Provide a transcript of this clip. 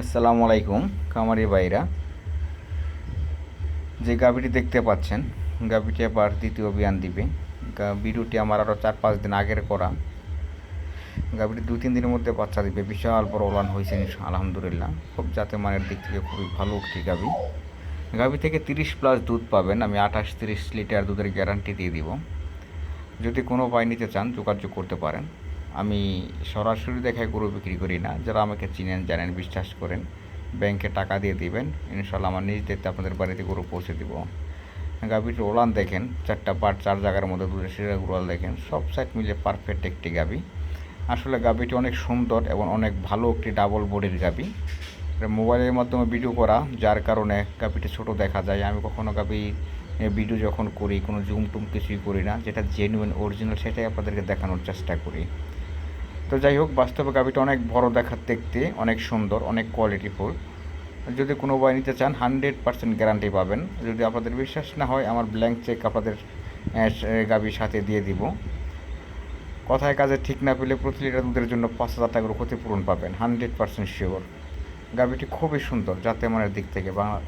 আসসালামু আলাইকুম কামারি বাইরা যে গাভীটি দেখতে পাচ্ছেন, গাভীটি আবার দ্বিতীয় বিয়ান দিবে। ভিডিওটি আমার আরও চার পাঁচ দিন আগের করা। গাভিটি দু তিন দিনের মধ্যে বাচ্চা দিবে। বিশাল বড় ওলান হয়েছে আলহামদুলিল্লাহ। খুব জাতে মানের দিক থেকে খুবই ভালো একটি গাভি। গাভি থেকে তিরিশ প্লাস দুধ পাবেন। আমি আঠাশ তিরিশ লিটার দুধের গ্যারান্টি দিয়ে দিব। যদি কোনো ভাই নিতে চান, যোগাযোগ করতে পারেন। আমি সরাসরি দেখায় গরু বিক্রি করি না। যারা আমাকে চিনেন, জানেন, বিশ্বাস করেন ব্যাংকে টাকা দিয়ে দিবেন ইনশাল্লাহ আমার নিজ দায়িত্বে আপনাদের বাড়িতে গরু পৌঁছে দিব। গাভীর ওলান দেখেন, চারটা পাট চার জায়গার মধ্যে দুধের শিরা গুড়াল দেখেন, সব সাইড মিলে পারফেক্ট একটি গাভী। আসলে গাভীটি অনেক সুন্দর এবং অনেক ভালো একটি ডাবল বডির এটা মোবাইলের মাধ্যমে ভিডিও করা, যার কারণে গাভীটি ছোট দেখা যায়। আমি কখনো গাভী ভিডিও যখন করি, কোনো জুম টুম কিছুই করি না, যেটা জেনুইন অরিজিনাল সেটাই আপনাদেরকে দেখানোর চেষ্টা করি। তো যাই হোক, বাস্তবে গাভীটা অনেক বড় দেখার দেখতে, অনেক সুন্দর, অনেক কোয়ালিটিফুল যদি কোনো ভাই নিতে চান হান্ড্রেড পার্সেন্ট গ্যারান্টি পাবেন। যদি আপনাদের বিশ্বাস না হয়, আমার ব্ল্যাঙ্ক চেক আপনাদের গাভীর সাথে দিয়ে দিব। কথায় কাজে ঠিক না পেলে প্রতি লিটার দুধের জন্য পাঁচ হাজার টাকার ক্ষতিপূরণ পাবেন হান্ড্রেড পার্সেন্ট শিওর গাভীটি খুবই সুন্দর যাতে মানের দিক থেকে বাংলা